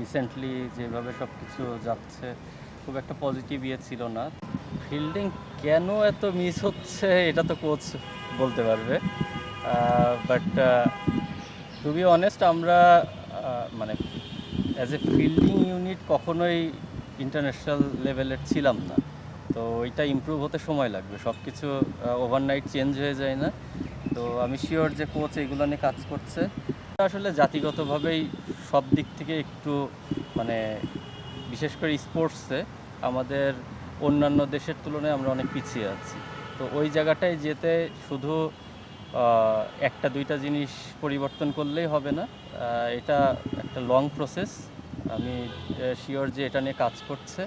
Recently যেভাবে সব কিছু যাচ্ছে, খুব একটা পজিটিভ ইয়ে ছিল না। ফিল্ডিং কেন এত মিস হচ্ছে, এটা তো কোচ বলতে পারবে। বাট টু বি অনেস্ট আমরা মানে অ্যাজ এ ফিল্ডিং ইউনিট কখনোই ইন্টারন্যাশনাল লেভেলের ছিলাম না। তো এটা ইমপ্রুভ হতে সময় লাগবে। সব কিছু ওভারনাইট চেঞ্জ হয়ে যায় না। তো আমি শিওর যে কোচ এগুলো নিয়ে কাজ করছে। আসলে জাতিগতভাবেই সব দিক থেকে একটু মানে বিশেষ করে স্পোর্টসে আমাদের অন্যান্য দেশের তুলনায় আমরা অনেক পিছিয়ে আছি। তো ওই জায়গাটায় যেতে শুধু একটা, দুইটা জিনিস পরিবর্তন করলেই হবে না। এটা একটা লং প্রসেস আমি শিওর যে এটা নিয়ে কাজ করছে।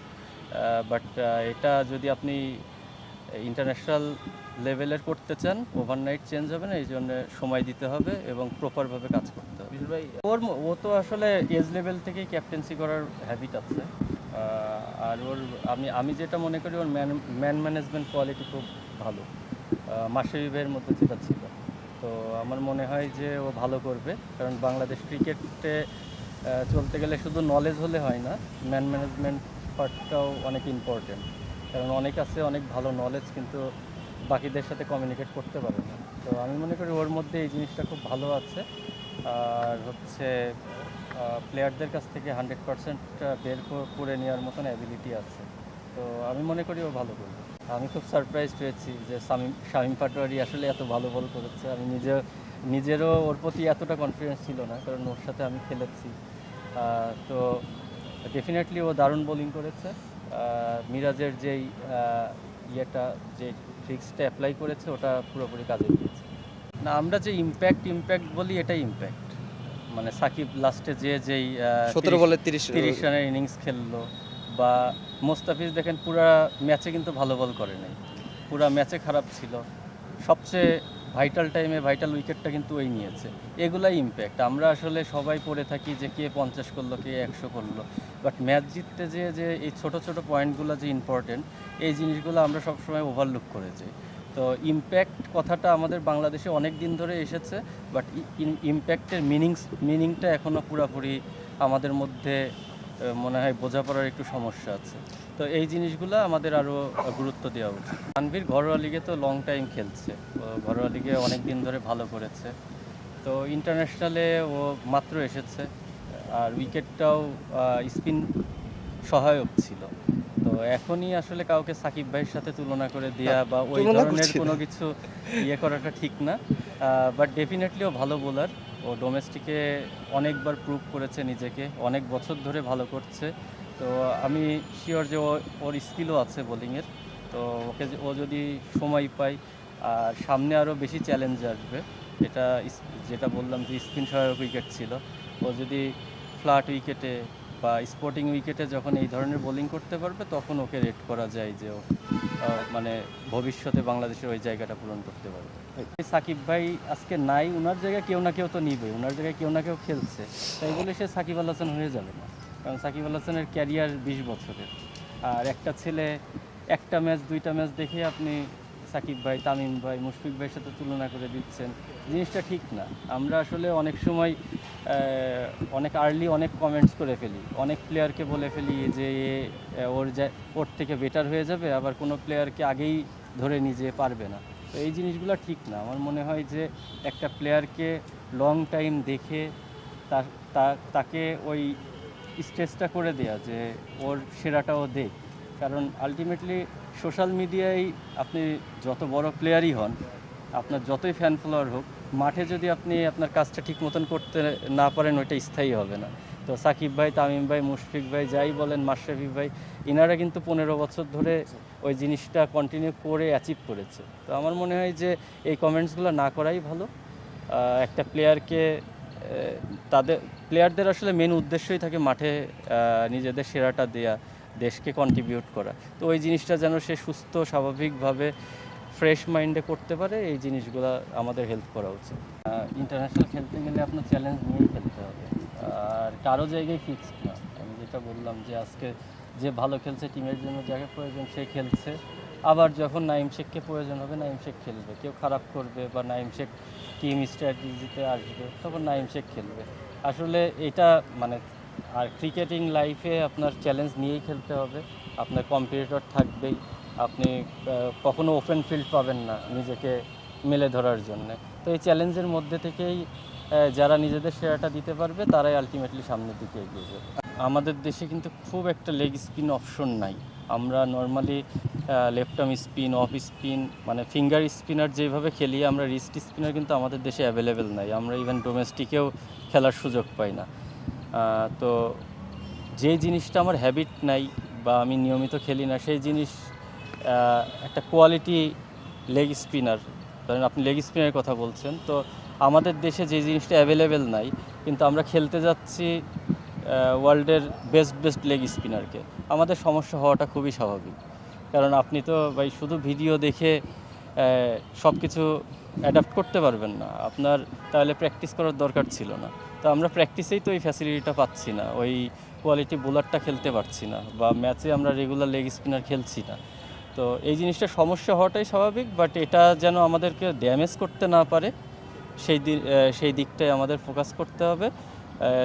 বাট এটা যদি আপনি ইন্টারন্যাশনাল লেভেলের করতে চান ওভারনাইট চেঞ্জ হবে না এই জন্য সময় দিতে হবে এবং প্রপারভাবে কাজ করতে হবে। ভাই ওর ও তো আসলে এজ লেভেল থেকেই ক্যাপ্টেন্সি করার হ্যাবিট আছে। আর ওর আমি আমি যেটা মনে করি ওর ম্যান ম্যান ম্যানেজমেন্ট কোয়ালিটি খুব ভালো। মাসের মধ্যে যেটা ছিল। তো আমার মনে হয় যে ও ভালো করবে কারণ বাংলাদেশ ক্রিকেটে চলতে গেলে শুধু নলেজ হলে হয় না ম্যান ম্যানেজমেন্ট পার্টটাও অনেক ইম্পর্টেন্ট কারণ অনেক আছে, অনেক ভালো নলেজ কিন্তু বাকিদের সাথে কমিউনিকেট করতে পারে না। তো আমি মনে করি ওর মধ্যে এই জিনিসটা খুব ভালো আছে। আর হচ্ছে প্লেয়ারদের কাছ থেকে হান্ড্রেড পার্সেন্ট বের করে নেওয়ার মতন অ্যাবিলিটি আছে। তো আমি মনে করি ও ভালো করবে। আমি খুব সারপ্রাইজড হয়েছি যে শামিম শামিম পাটোয়ারি আসলে এত ভালো বল করেছে। আমি নিজে নিজেরও ওর প্রতি এতটা কনফিডেন্স ছিল না, কারণ ওর সাথে আমি খেলেছি। তো ডেফিনেটলি ও দারুণ বোলিং করেছে। মিরাজের যেই ইয়েটা যে ট্রিক্সটা অ্যাপ্লাই করেছে ওটা পুরোপুরি কাজে দিয়েছে। না আমরা যে ইম্প্যাক্ট ইম্প্যাক্ট বলি এটাই ইম্প্যাক্ট মানে সাকিব লাস্টে যে যেই সতেরো বলে তিরিশ তিরিশ রানের ইনিংস খেললো বা মোস্তাফিজ দেখেন পুরা ম্যাচে কিন্তু ভালো বল করে নাই। পুরা ম্যাচে খারাপ ছিল। সবচেয়ে ভাইটাল টাইমে ভাইটাল উইকেটটা কিন্তু ওই নিয়েছে। এগুলাই ইম্প্যাক্ট আমরা আসলে সবাই পড়ে থাকি যে কে পঞ্চাশ করল কে একশো করল। বাট ম্যাচ জিততে যে যে এই ছোট ছোট পয়েন্টগুলো যে ইম্পর্টেন্ট এই জিনিসগুলো আমরা সবসময় ওভারলুক করে যাই। তো ইম্প্যাক্ট কথাটা আমাদের বাংলাদেশে অনেক দিন ধরে এসেছে বাট ইম্প্যাক্টের মিনিংস মিনিংটা এখনও পুরোপুরি আমাদের মধ্যে মনে হয় বোঝাপড়ার একটু সমস্যা আছে। তো এই জিনিসগুলো আমাদের আরও গুরুত্ব দেওয়া উচিত। তানভীর ঘরোয়া লিগে তো লং টাইম খেলছে। ঘরোয়া লিগে অনেক দিন ধরে ভালো করেছে। তো ইন্টারন্যাশনালে ও মাত্র এসেছে। আর উইকেটটাও স্পিন সহায়ক ছিল। তো এখনই আসলে কাউকে সাকিব ভাইয়ের সাথে তুলনা করে দেওয়া বা ওই ধরনের কোনো কিছু ইয়ে করাটা ঠিক না। বাট ডেফিনেটলি ও ভালো বোলার ও ডোমেস্টিকে অনেকবার প্রুভ করেছে নিজেকে। অনেক বছর ধরে ভালো করছে। তো আমি শিওর যে ওর স্কিলও আছে বোলিংয়ের তো ওকে ও যদি সময় পায় আর সামনে আরও বেশি চ্যালেঞ্জ আসবে এটা যেটা বললাম যে স্পিন সহায়ক উইকেট ছিল। ও যদি ফ্ল্যাট উইকেটে বা স্পোর্টিং উইকেটে যখন এই ধরনের বোলিং করতে পারবে তখন ওকে রেট করা যায় যে ও মানে ভবিষ্যতে বাংলাদেশের ওই জায়গাটা পূরণ করতে পারবে। সাকিব ভাই আজকে নাই ওনার জায়গায় কেউ না কেউ তো নিবে ওনার জায়গায় কেউ না কেউ খেলছে। তাই বলে সে সাকিব আল হাসান হয়ে যাবে না। কারণ সাকিব আল হাসানের ক্যারিয়ার বিশ বছরের। আর একটা ছেলে একটা ম্যাচ দুইটা ম্যাচ দেখে আপনি সাকিব ভাই, তামিম ভাই, মুশফিক ভাইয়ের সাথে তুলনা করে দিচ্ছেন। জিনিসটা ঠিক না। আমরা আসলে অনেক সময় অনেক আর্লি অনেক কমেন্টস করে ফেলি। অনেক প্লেয়ারকে বলে ফেলি যে ওর যা, ওর থেকে বেটার হয়ে যাবে, আবার কোনো প্লেয়ারকে আগেই ধরে নিজে পারবে না। তো এই জিনিসগুলো ঠিক না। আমার মনে হয় যে, একটা প্লেয়ারকে লং টাইম দেখে তার তাকে ওই স্টেজটা করে দেয়া যে, ওর সেরাটাও দেখ। কারণ আলটিমেটলি সোশ্যাল মিডিয়ায় আপনি যত বড় প্লেয়ারই হন, আপনার যতই ফ্যান ফলোয়ার হোক, মাঠে যদি আপনি আপনার কাজটা ঠিক মতন করতে না পারেন, ওইটা স্থায়ী হবে না। তো সাকিব ভাই, তামিম ভাই, মুশফিক ভাই, যাই বলেন, মাশরাফি ভাই, ইনারা কিন্তু পনেরো বছর ধরে ওই জিনিসটা কন্টিনিউ করে অ্যাচিভ করেছে। তো আমার মনে হয় যে এই কমেন্টসগুলো না করাই ভালো। একটা প্লেয়ারকে তাদের প্লেয়ারদের আসলে মেন উদ্দেশ্যই থাকে মাঠে নিজেদের সেরাটা দেয়া। দেশকে কন্ট্রিবিউট করা। তো ওই জিনিসটা যেন সে সুস্থ, স্বাভাবিকভাবে ফ্রেশ মাইন্ডে করতে পারে, এই জিনিসগুলো আমাদের হেল্প করা উচিত। ইন্টারন্যাশনাল খেলতে গেলে আপনার চ্যালেঞ্জ নিয়েই খেলতে হবে। আর কারও জায়গায় ফিক্সড না। আমি যেটা বললাম যে আজকে যে ভালো খেলছে টিমের জন্য যাকে প্রয়োজন সে খেলছে। আবার যখন নাইম শেখকে প্রয়োজন হবে, নাইম শেখ খেলবে। কেউ খারাপ করবে বা নাইম শেখ টিম স্ট্র্যাটেজিতে আসবে, তখন নাইম শেখ খেলবে। আসলে এটা মানে আর ক্রিকেটিং লাইফে আপনার চ্যালেঞ্জ নিয়েই খেলতে হবে। আপনার কম্পিটিটর থাকবেই। আপনি কখনো ওপেন ফিল্ড পাবেন না নিজেকে মেলে ধরার জন্য। তো এই চ্যালেঞ্জের মধ্যে থেকেই যারা নিজেদের সেরাটা দিতে পারবে, তারাই আলটিমেটলি সামনের দিকে এগিয়ে যাবে। আমাদের দেশে কিন্তু খুব একটা লেগ স্পিন অপশন নাই। আমরা normally left arm spin off spin মানে ফিঙ্গার স্পিনার যেভাবে খেলি, আমরা রিস্ট স্পিনার কিন্তু আমাদের দেশে অ্যাভেলেবেল নাই। আমরা ইভেন ডোমেস্টিকেও খেলার সুযোগ পাই না। তো যে জিনিসটা আমার হ্যাবিট নাই বা আমি নিয়মিত খেলি না, সেই জিনিস একটা কোয়ালিটি লেগ স্পিনার ধরেন আপনি লেগ স্পিনারের কথা বলছেন, তো আমাদের দেশে যে জিনিসটা অ্যাভেলেবেল নাই, কিন্তু আমরা খেলতে যাচ্ছি ওয়ার্ল্ডের বেস্ট বেস্ট লেগ স্পিনারকে আমাদের সমস্যা হওয়াটা খুবই স্বাভাবিক। কারণ আপনি তো ভাই শুধু ভিডিও দেখে সব কিছু অ্যাডাপ্ট করতে পারবেন না। আপনার তাহলে প্র্যাকটিস করার দরকার ছিল না। তো আমরা প্র্যাকটিসেই তো ওই ফ্যাসিলিটিটা পাচ্ছি না। ওই কোয়ালিটি বোলারটা খেলতে পারছি না বা ম্যাচে আমরা রেগুলার লেগ স্পিনার খেলছি না। তো এই জিনিসটা সমস্যা হওয়াটাই স্বাভাবিক বাট এটা যেন আমাদেরকে ড্যামেজ করতে না পারে, সেই সেই দিকটাই আমাদের ফোকাস করতে হবে।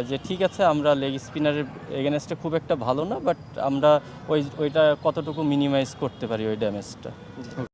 যে ঠিক আছে, আমরা লেগ স্পিনারের এগেনস্টে খুব একটা ভালো না বাট আমরা ওই, ওইটা কতটুকু মিনিমাইজ করতে পারি ওই ড্যামেজটা